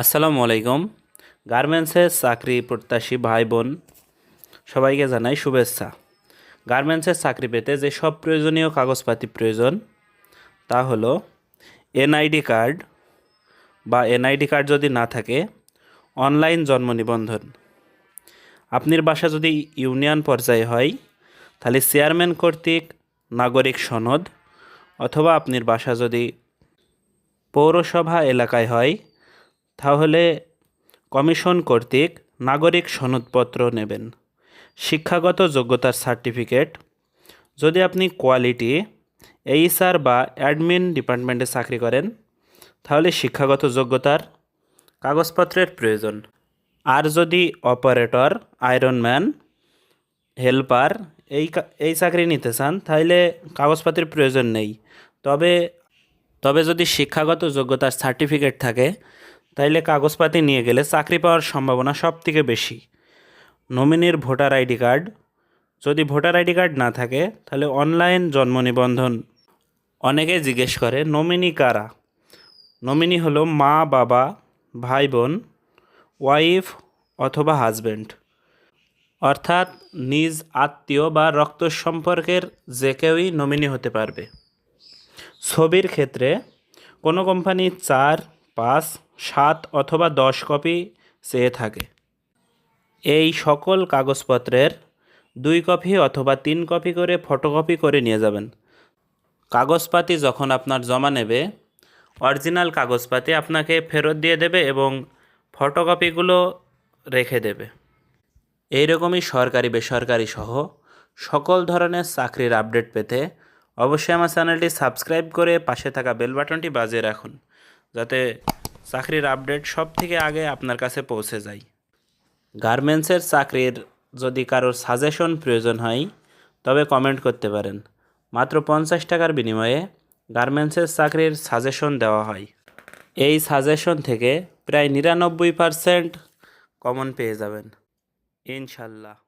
আসসালামু আলাইকুম। গার্মেন্টসের চাকরি প্রত্যাশী ভাই বোন সবাইকে জানাই শুভেচ্ছা। গার্মেন্টসের চাকরি পেতে যে সব প্রয়োজনীয় কাগজপাতি প্রয়োজন তা হলো এনআইডি কার্ড বা এনআইডি কার্ড যদি না থাকে, অনলাইন জন্ম নিবন্ধন। আপনার বাসা যদি ইউনিয়ন পর্যায়ে হয়, তাহলে চেয়ারম্যান কর্তৃক নাগরিক সনদ অথবা আপনার বাসা যদি পৌরসভা এলাকায় হয় তাহলে কমিশন কর্তৃক নাগরিক সনদপত্র নেবেন। শিক্ষাগত যোগ্যতার সার্টিফিকেট। যদি আপনি কোয়ালিটি, এইচআর বা অ্যাডমিন ডিপার্টমেন্টে চাকরি করেন, তাহলে শিক্ষাগত যোগ্যতার কাগজপত্রের প্রয়োজন। আর যদি অপারেটর আয়রনম্যান হেল্পার এই এই চাকরি নিতে চান, তাহলে কাগজপাতির প্রয়োজন নেই। তবে তবে যদি শিক্ষাগত যোগ্যতার সার্টিফিকেট থাকে তাইলে কাগজপাতি নিয়ে গেলে চাকরি পাওয়ার সম্ভাবনা সব থেকে বেশি। নমিনির ভোটার আইডি কার্ড। যদি ভোটার আইডি কার্ড না থাকে, তাহলে অনলাইন জন্ম নিবন্ধন অনেকে জিজ্ঞেস করে, নমিনি কারা? নমিনি হলো মা, বাবা ভাই বোন ওয়াইফ অথবা হাজব্যান্ড অর্থাৎ নিজ আত্মীয় বা রক্ত সম্পর্কের যে কেউই নমিনি হতে পারবে। ছবির ক্ষেত্রে কোনো কোম্পানি চার, পাঁচ সাত অথবা দশ কপি চেয়ে থাকে। এই সকল কাগজপত্রের দুই কপি অথবা তিন কপি করে ফটোকপি করে নিয়ে যাবেন। কাগজপাতি যখন আপনার জমা নেবে, অরিজিনাল কাগজপাতি আপনাকে ফেরত দিয়ে দেবে এবং ফটোকপিগুলো রেখে দেবে। এইরকমই সরকারি, বেসরকারি সহ সকল ধরনের চাকরির আপডেট পেতে অবশ্যই আমার চ্যানেলটি সাবস্ক্রাইব করে পাশে থাকা বেল বাটনটি বাজিয়ে রাখুন, যাতে চাকরির আপডেট সব থেকে আগে আপনার কাছে পৌঁছে যায়। গার্মেন্টসের চাকরির যদি কারোর সাজেশন প্রয়োজন হয়, তবে কমেন্ট করতে পারেন। মাত্র পঞ্চাশ টাকার বিনিময়ে গার্মেন্টসের চাকরির সাজেশন দেওয়া হয়। এই সাজেশন থেকে প্রায় নিরানব্বই পারসেন্ট কমন পেয়ে যাবেন। ইনশাল্লাহ।